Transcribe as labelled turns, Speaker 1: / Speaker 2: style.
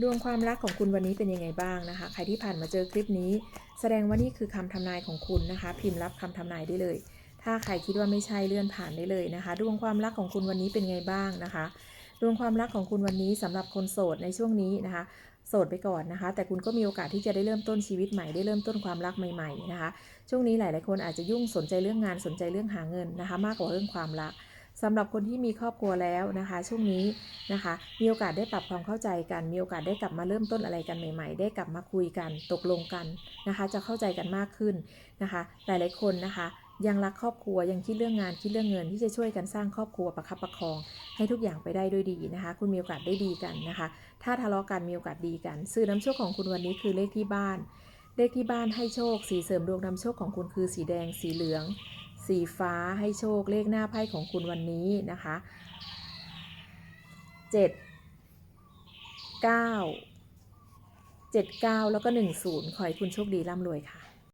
Speaker 1: ดวงความรักของคุณวันนี้เป็นยังไงบ้างนะคะ ใครที่ผ่านมาเจอคลิปนี้ แสดงว่านี่คือคำทำนายของคุณนะคะ พิมพ์รับคำทำนายได้เลย ถ้าใครคิดว่าไม่ใช่เลื่อนผ่านได้เลยนะคะ ดวงความรักของคุณวันนี้เป็นไงบ้างนะคะ ดวงความรักของคุณวันนี้สำหรับคนโสดในช่วงนี้นะคะโสดไปก่อนนะคะ แต่คุณก็มีโอกาสที่จะได้เริ่มต้นชีวิตใหม่ได้เริ่มต้นความรักใหม่ๆนะคะ ช่วงนี้หลาย ๆ คนอาจจะยุ่งสนใจเรื่องงานสนใจเรื่องหาเงินนะคะ มากกว่าเรื่องความรัก สำหรับคนที่มีครอบครัวแล้วนะคะ ช่วงนี้นะคะ มีโอกาสได้ปรับความเข้าใจกัน มีโอกาสได้กลับมาเริ่มต้นอะไรกันใหม่ ๆ ได้กลับมาคุยกันตกลงกันนะคะ จะเข้าใจกันมากขึ้นนะคะ หลายๆคนนะคะยังรักครอบครัวยังคิดเรื่องงานคิดเรื่องเงินที่จะช่วยกันสร้างครอบครัวประคับประคอง ให้ทุกอย่างไปได้ด้วยดีนะคะ คุณมีโอกาสได้ดีกันนะคะ ถ้าทะเลาะกันมีโอกาสดีกันสื่อน้ำโชคของคุณวันนี้คือเลขที่บ้าน เลขที่บ้านให้โชค สีเสริมดวงนำโชคของคุณคือสีแดงสีเหลือง สีฟ้าให้โชคเลขหน้าไพ่ของคุณวันนี้นะคะเจ็ดเก้าเจ็ดเก้าแล้วก็หนึ่งศูนย์ขอให้คุณโชคดีร่ำรวยค่ะ